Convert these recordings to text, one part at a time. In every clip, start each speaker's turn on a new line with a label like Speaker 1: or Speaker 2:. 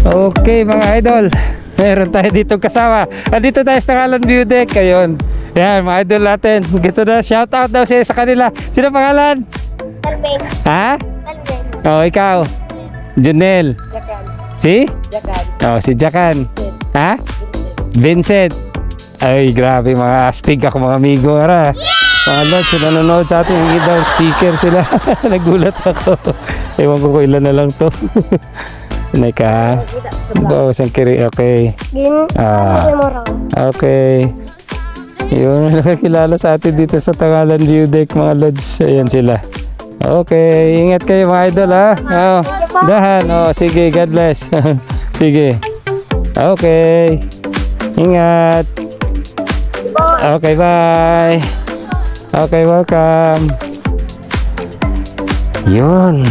Speaker 1: Okay mga idol, meron tayo dito kasama. Andito tayo sa Kalan View Deck. Ayun. Yan mga idol natin. Gito na, shout out daw siya sa kanila. Sino pangalan?
Speaker 2: Talbeng.
Speaker 1: Ha?
Speaker 2: Talbeng.
Speaker 1: Oh, ikaw. Junel.
Speaker 2: Jakan.
Speaker 1: Si?
Speaker 2: Jakan.
Speaker 1: Oh, si Jacan. Ha? Vincent. Ay, grabe mga astig ako mga amigo. Ara. Mga lods, nanonood sa atin, yung daw sticker sila. Nagulat ako. Ewan ko kung ilan na lang to. Neka. Oh, sangkiri. Okay.
Speaker 2: Gin.
Speaker 1: Ah. Okay. Yung nakakilala sa atin dito sa Tangalan View Deck mga lods. Ayan sila. Okay. Ingat kayo mga idol ha. Oh, dahan. Oh, sige. God bless. sige. Okay. Ingat. Okay, bye. Okay, welcome. Yun.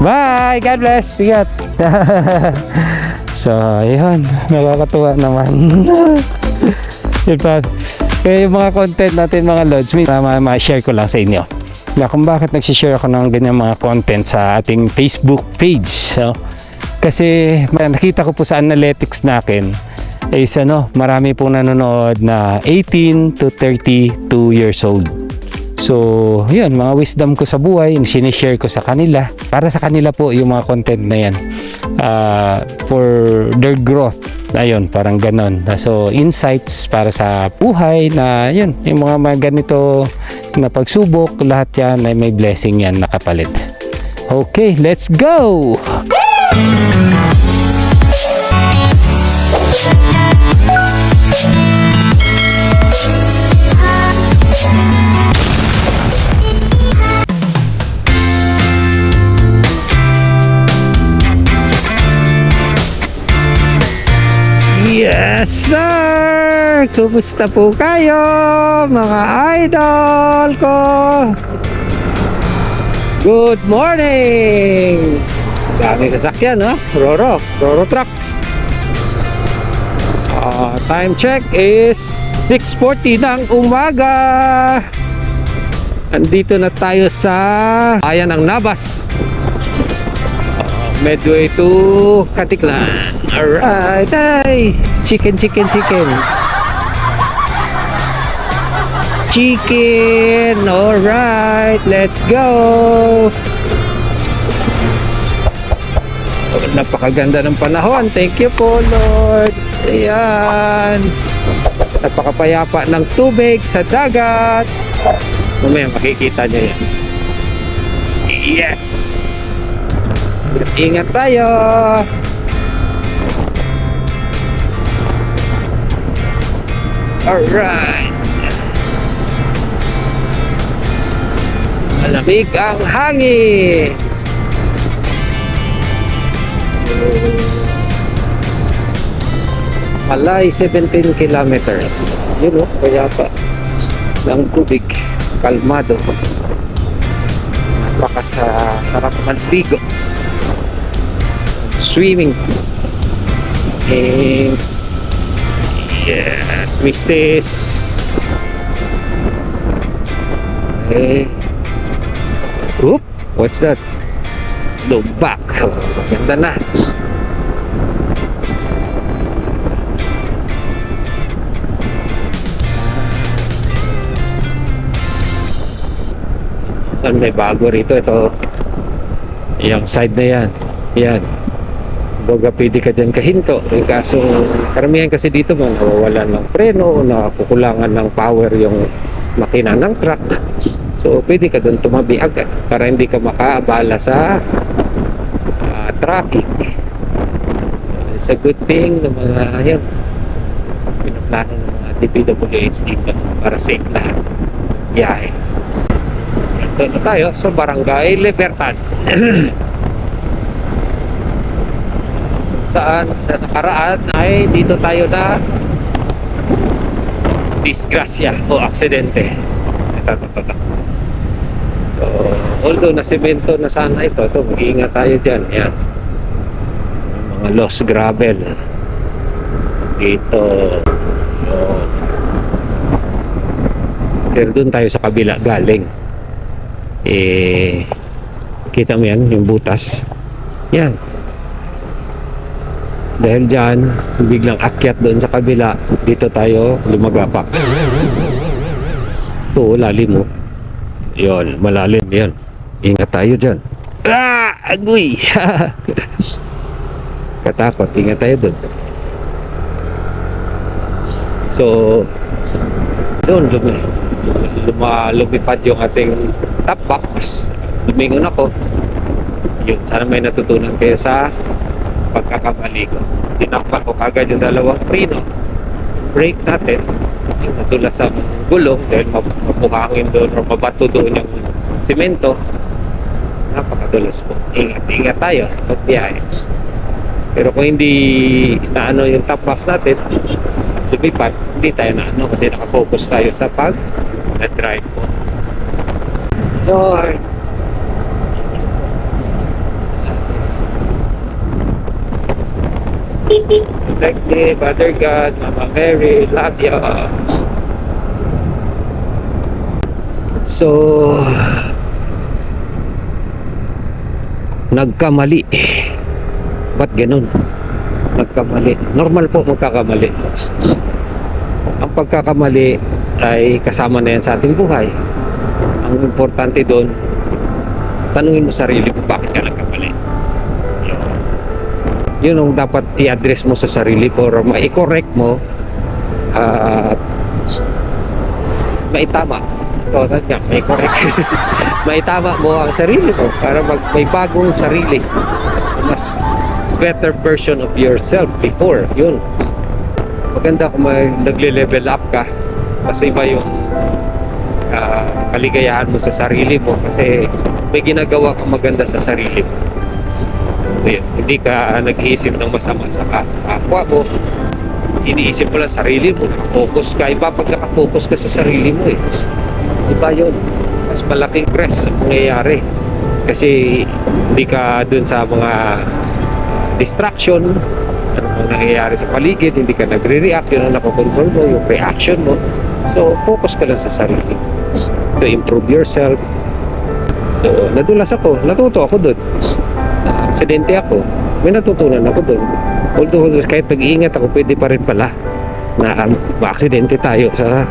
Speaker 1: Bye. God bless. Ingat. so, yun. Nakakatuwa naman. yun pa. Kaya yung mga content natin mga lods, may ma- ma-share ko lang sa inyo. Na kung bakit nagsishare ako ng ganyan mga content sa ating Facebook page. So, kasi nakita ko po sa analytics natin is ano, marami pong nanonood na 18 to 32 years old. So, yun, mga wisdom ko sa buhay, sinishare ko sa kanila. Para sa kanila po yung mga content na yan. Ah, for their growth. Ayun, parang ganon. So, insights para sa buhay na yun, yung mga, mga ganito na pagsubok, lahat yan ay may blessing yan nakapalit. Okay, let's go! Sir! Kumusta po kayo, mga idol ko? Good morning! Dami sasakyan, ha? Roro, Roro Trucks. Ah, time check is 6.40 ng umaga. Andito na tayo sa bayan ng Nabas. Medway to Katiklan. Alright. Ay, chicken, chicken, chicken. Chicken. Alright. Let's go. Napakaganda ng panahon. Thank you po, Lord. Ayan. Napakapayapa ng tubig sa dagat. Mamaya makikita niyo yan. Yes. Ingat tayo. Alright. Malamig ang hangin. Malay 17 kilometers. Yun o, kaya pa. Ng tubig. Kalmado. Napaka sa sarap manligo swimming. And yeah, twist this. Okay. Oop, what's that? Lubak. Ganda na. May bago rito. Ito, yung side na yan. Yan. Baga pwede ka dyan kahinto. Eh, kaso karamihan kasi dito mo nawawala ng preno, nakukulangan ng power yung makina ng truck. So pwede ka doon tumabi agad para hindi ka makaabala sa ah, traffic. So, it's a good thing ng mga yun, pinaplano ng mga DPWH dito para safe lahat. Biyahe. Ito na tayo sa Barangay Libertad. saan sa nakaraan ay dito tayo na disgrasya o aksidente. Ito, ito, ito. So, although na semento na sana ito, ito, mag-iingat tayo dyan. Yan. Mga lost gravel. Dito. So, pero doon tayo sa kabila galing. Eh, kita mo yan, yung butas. Yan. Dahil dyan, biglang akyat doon sa kabila, dito tayo lumagapak. Ito, lalim mo. Yun, malalim yan. Ingat tayo dyan. Ah! Agoy! Katakot, ingat tayo doon. So, doon, lumi, luma, lumipad yung ating top box. Lumingon ako. Yun, sana may natutunan kayo sa pagkakamali ko. Tinakpan ko kagad yung dalawang prino. Break natin. Yung nadulas ang gulong dahil map- mapuhangin doon o mabato doon yung simento. Napakadulas po. Ingat, ingat tayo sa pagbiyahe. Pero kung hindi naano yung top box natin, lumipad, hindi tayo naano kasi nakafocus tayo sa pag na-drive po. Lord, Protect me, Father God, Mama Mary, love you. So, nagkamali. Ba't ganun? Nagkamali. Normal po magkakamali. Ang pagkakamali ay kasama na yan sa ating buhay. Ang importante doon, tanungin mo sarili mo bakit ka yun ang dapat i-address mo sa sarili ko or ma-correct mo at maitama. Ito nga, may correct maitama mo ang sarili mo para mag, may bagong sarili. Mas better version of yourself before. Yun. Maganda kung may nagle-level up ka. Kasi iba yung ah, kaligayahan mo sa sarili mo kasi may ginagawa kang maganda sa sarili mo Ayun, hindi ka nag-iisip ng masama sa, sa kapwa mo. Iniisip mo lang sarili mo. Focus ka. Iba pag nakafocus ka sa sarili mo eh. Iba yun. Mas malaking stress ang mangyayari. Kasi hindi ka dun sa mga distraction ano ang nangyayari sa paligid hindi ka nagre-react yun ang nakokontrol mo yung reaction mo. So focus ka lang sa sarili to improve yourself. So nadulas ako. Natuto ako dun aksidente ako, may natutunan ako doon. Although kahit nag-iingat ako, pwede pa rin pala na um, maaksidente tayo sa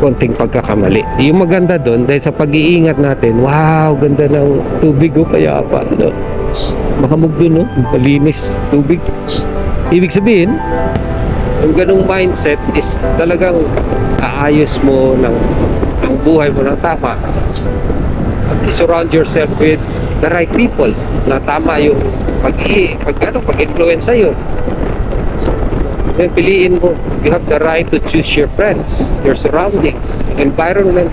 Speaker 1: konting pagkakamali. Yung maganda doon, dahil sa pag-iingat natin, wow, ganda ng tubig o kaya pa. No? Mahamog doon, no? malinis tubig. Ibig sabihin, yung ganong mindset is talagang aayos mo ng ang buhay mo ng tama at surround yourself with the right people na tama yung pag pag ano pag influence sa'yo piliin mo you have the right to choose your friends your surroundings environment.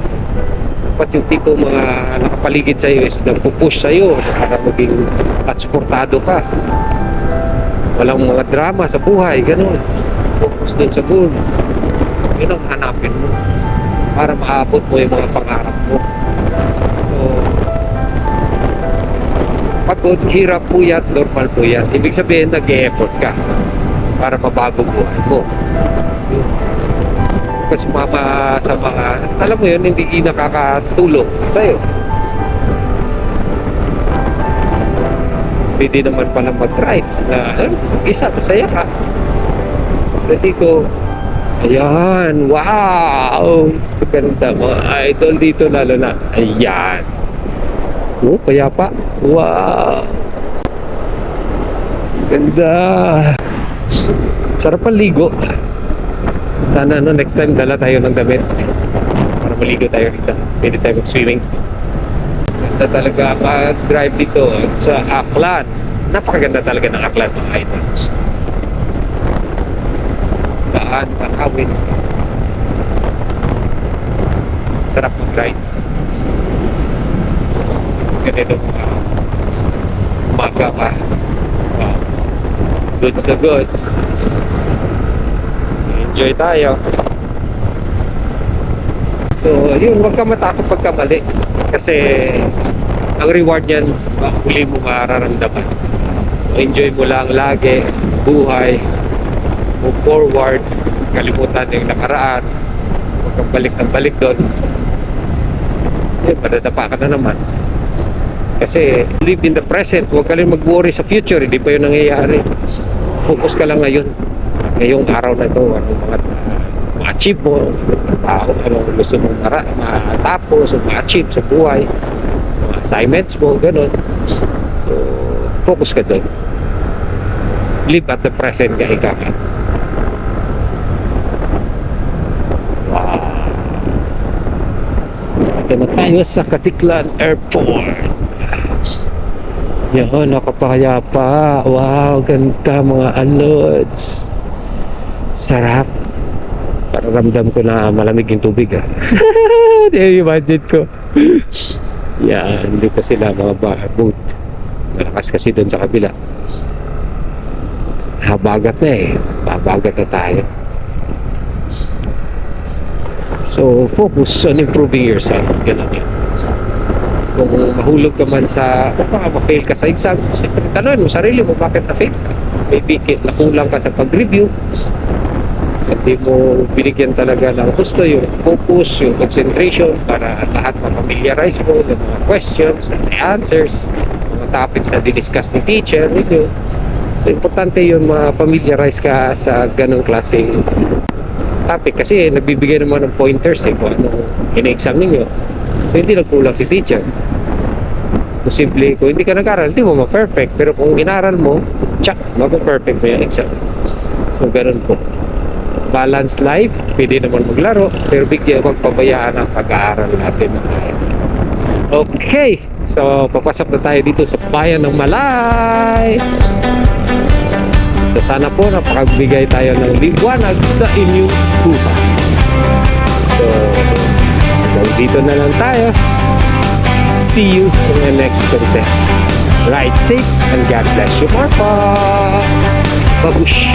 Speaker 1: Dapat yung tipo mga nakapaligid sa'yo is nagpupush sa'yo para maging at suportado ka. Walang mga drama sa buhay ganun. Focus dun sa goal. Yun ang hanapin mo para maabot mo yung mga pangarap mo pagod, hirap po yan, normal po yan. Ibig sabihin, nag-e-effort ka para mabago buhay mo. Kasi sumama sa mga, alam mo yun, hindi nakakatulong sa'yo. Pwede naman pala mag-rides na, eh, isa, masaya ka. Pwede ko, ayan, wow! Ganda mga idol dito lalo na, ayan. Oh, payapa. Wow. Ganda. Sarap ang ligo. Sana no, next time dala tayo ng damit. Para maligo tayo dito. Pwede tayo mag-swimming. Ganda talaga mag-drive dito sa Aklan. Napakaganda talaga ng Aklan mga idol. Daan, takawin. Sarap mag-rides ganito mga umaga pa. Wow. Goods na goods. Enjoy tayo. So, yun, huwag ka matakot pagkamali. Kasi, ang reward niyan, huli mo mararamdaman. So, enjoy mo lang lagi, buhay, move forward, kalimutan yung nakaraan, huwag kang balik ng balik doon. Yun, madadapa ka na naman. Kasi live in the present, huwag ka rin mag-worry sa future, hindi pa yun nangyayari. focus ka lang ngayon. Ngayong araw na ito, ano mga ma-achieve mo, tao, ano gusto mong mara, matapos, o ma-achieve sa buhay, mga assignments mo, ganun. So, focus ka doon. Live at the present ka ikaw. Wow. Ito na tayo sa Katiklan Airport. Yan, nakapakayapa. Wow, ganda mga alods. Sarap. Parang ramdam ko na malamig yung tubig ah. Imagine ko. Yan, pa sila mga boat. Malakas kasi doon sa kabila. Habagat na eh. Babagat na tayo. So, focus on improving yourself. Ganun yan. Kung mahulog ka man sa, baka ma-fail ka sa exam, syempre, tanong mo sarili mo, bakit na-fail ka? Maybe nakulang ka sa pag-review, hindi mo binigyan talaga ng gusto yung focus, yung concentration para lahat ma-familiarize mo ng mga questions and the answers, mga topics na diniscuss ni teacher ninyo. So, importante yun ma-familiarize ka sa ganong klaseng topic kasi nagbibigay naman ng pointers eh kung ano ina-exam ninyo. So hindi nagkulang si teacher. Posible kung hindi ka nag-aral, hindi mo ma-perfect. Pero kung inaral mo, tsak, mag-perfect mo yung exam. So ganun po. Balanced life, pwede naman maglaro, pero bigyan wag pabayaan ang pag-aaral natin. Okay, so papasok na tayo dito sa bayan ng Malay. So sana po napakagbigay tayo ng liwanag sa inyong buhay. So, hanggang dito na lang tayo. See you in the next content. Ride safe and God bless you more po. Babush!